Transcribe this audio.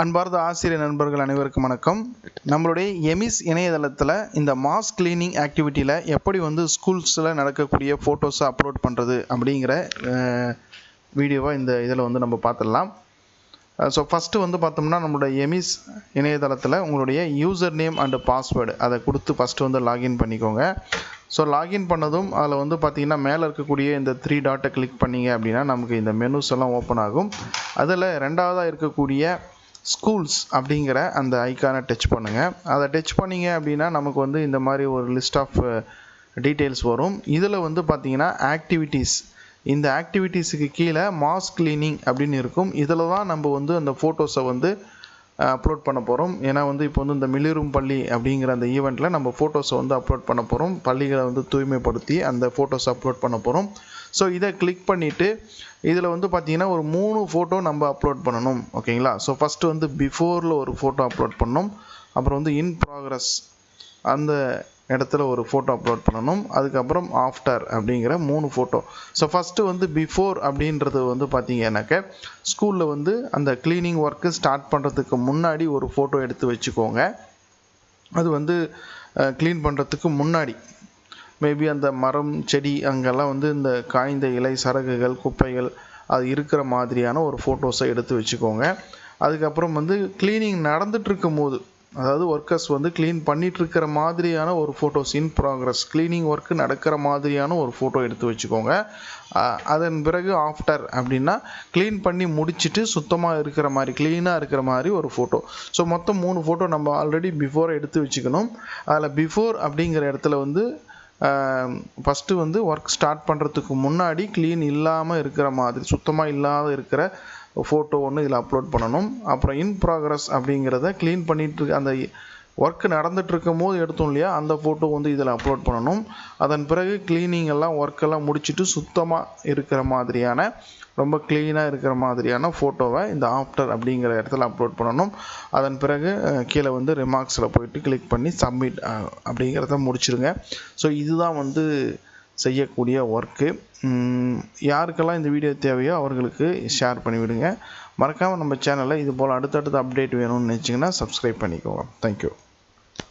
அன்பார்ந்த ஆசிரியர் நண்பர்கள் அனைவருக்கும் வணக்கம். நம்மளுடைய எமிஸ் இணையதளத்தில் இந்த மாஸ் கிளீனிங் ஆக்டிவிட்டியில் எப்படி வந்து ஸ்கூல்ஸில் நடக்கக்கூடிய ஃபோட்டோஸை அப்லோட் பண்ணுறது அப்படிங்கிற வீடியோவை இந்த இதில் வந்து நம்ம பார்த்துடலாம் ஸோ ஃபஸ்ட்டு வந்து பார்த்தோம்னா நம்மளோட எமிஸ் இணையதளத்தில் உங்களுடைய யூசர் நேம் அண்டு பாஸ்வேர்டு அதை கொடுத்து ஃபஸ்ட்டு வந்து லாகின் பண்ணிக்கோங்க. ஸோ லாகின் பண்ணதும் அதில் வந்து பார்த்தீங்கன்னா மேலே இருக்கக்கூடிய இந்த த்ரீ டாட்டை கிளிக் பண்ணிங்க அப்படின்னா நமக்கு இந்த மெனுஸ் எல்லாம் ஓப்பன் ஆகும். அதில் ரெண்டாவதாக இருக்கக்கூடிய ஸ்கூல்ஸ் அப்படிங்கிற அந்த ஐக்கானை டச் பண்ணுங்கள் அதை டச் பண்ணீங்க அப்படின்னா நமக்கு வந்து இந்த மாதிரி ஒரு லிஸ்ட் ஆஃப் டீட்டெயில்ஸ் வரும். இதில் வந்து பார்த்தீங்கன்னா ஆக்டிவிட்டீஸ் இந்த ஆக்டிவிட்டீஸுக்கு கீழே மாஸ் கிளீனிங் அப்படின்னு இருக்கும். இதில் தான் நம்ம வந்து அந்த ஃபோட்டோஸை வந்து அப்லோட் பண்ண போகிறோம் ஏன்னா வந்து இப்போ வந்து இந்த மிளிரும் பள்ளி அப்படிங்கிற அந்த ஈவெண்ட்டில் நம்ம ஃபோட்டோஸை வந்து அப்லோட் பண்ண போகிறோம் பள்ளிகளை வந்து தூய்மைப்படுத்தி அந்த ஃபோட்டோஸ் அப்லோட் பண்ண போகிறோம் ஸோ இதை கிளிக் பண்ணிவிட்டு இதில் வந்து பார்த்தீங்கன்னா ஒரு மூணு ஃபோட்டோ நம்ம அப்லோட் பண்ணணும். ஓகேங்களா? ஸோ ஃபஸ்ட்டு வந்து பிஃபோரில் ஒரு ஃபோட்டோ அப்லோட் பண்ணணும் அப்புறம் வந்து இன் ப்ராக்ரஸ் அந்த இடத்துல ஒரு ஃபோட்டோ அப்லோட் பண்ணணும். அதுக்கப்புறம் ஆஃப்டர் அப்படிங்கிற மூணு ஃபோட்டோ ஸோ ஃபஸ்ட்டு வந்து பிஃபோர் அப்படின்றது வந்து பார்த்தீங்கன்னாக்க ஸ்கூலில் வந்து அந்த க்ளீனிங் ஒர்க்கு ஸ்டார்ட் பண்ணுறதுக்கு முன்னாடி ஒரு ஃபோட்டோ எடுத்து வச்சுக்கோங்க. அது வந்து க்ளீன் பண்ணுறதுக்கு முன்னாடி. மேபி அந்த மரம் செடி அங்கெல்லாம் வந்து இந்த காய்ந்த இலை சரகுகள் குப்பைகள் அது இருக்கிற மாதிரியான ஒரு ஃபோட்டோஸை எடுத்து வச்சுக்கோங்க. அதுக்கப்புறம் வந்து க்ளீனிங் நடந்துகிட்ருக்கும் போது அதாவது ஒர்க்கர்ஸ் வந்து க்ளீன் பண்ணிகிட்ருக்கிற மாதிரியான ஒரு photos in progress cleaning work நடக்கிற மாதிரியான ஒரு ஃபோட்டோ எடுத்து வச்சுக்கோங்க. அதன் பிறகு ஆஃப்டர் அப்படின்னா க்ளீன் பண்ணி முடிச்சுட்டு சுத்தமாக இருக்கிற மாதிரி க்ளீனாக இருக்கிற மாதிரி ஒரு ஃபோட்டோ ஸோ மொத்தம் மூணு ஃபோட்டோ நம்ம ஆல்ரெடி பிஃபோர் எடுத்து வச்சுக்கணும். அதில் பிஃபோர் அப்படிங்கிற இடத்துல வந்து ஃபஸ்ட்டு வந்து ஒர்க் ஸ்டார்ட் பண்ணுறதுக்கு முன்னாடி க்ளீன் இல்லாமல் இருக்கிற மாதிரி சுத்தமாக இல்லாத இருக்கிற ஃபோட்டோ ஒன்று இதில் அப்லோட் பண்ணணும். அப்புறம் இன் ப்ராக்ரஸ் அப்படிங்கிறத க்ளீன் பண்ணிட்டு அந்த ஒர்க் நடந்துகிட்ருக்கும் போது எடுத்தோம் இல்லையா அந்த ஃபோட்டோ வந்து இதில் அப்லோட் பண்ணணும். அதன் பிறகு க்ளீனிங் எல்லாம் ஒர்க்கெல்லாம் முடிச்சுட்டு சுத்தமாக இருக்கிற மாதிரியான ரொம்ப க்ளீனாக இருக்கிற மாதிரியான ஃபோட்டோவை இந்த ஆஃப்டர் அப்படிங்கிற இடத்துல அப்லோட் பண்ணணும். அதன் பிறகு கீழே வந்து ரிமார்க்ஸில் போயிட்டு கிளிக் பண்ணி சப்மிட் அப்படிங்கிறத முடிச்சிருங்க. ஸோ இதுதான் வந்து செய்யக்கூடிய ஒர்க்கு யாருக்கெல்லாம் இந்த வீடியோ தேவையோ அவர்களுக்கு ஷேர் பண்ணிவிடுங்க. மறக்காமல் நம்ம சேனலில் இது போல் அடுத்தடுத்த அப்டேட் வேணும்னு நினச்சிங்கன்னா சப்ஸ்கிரைப் பண்ணிக்கோங்க. தேங்க்யூ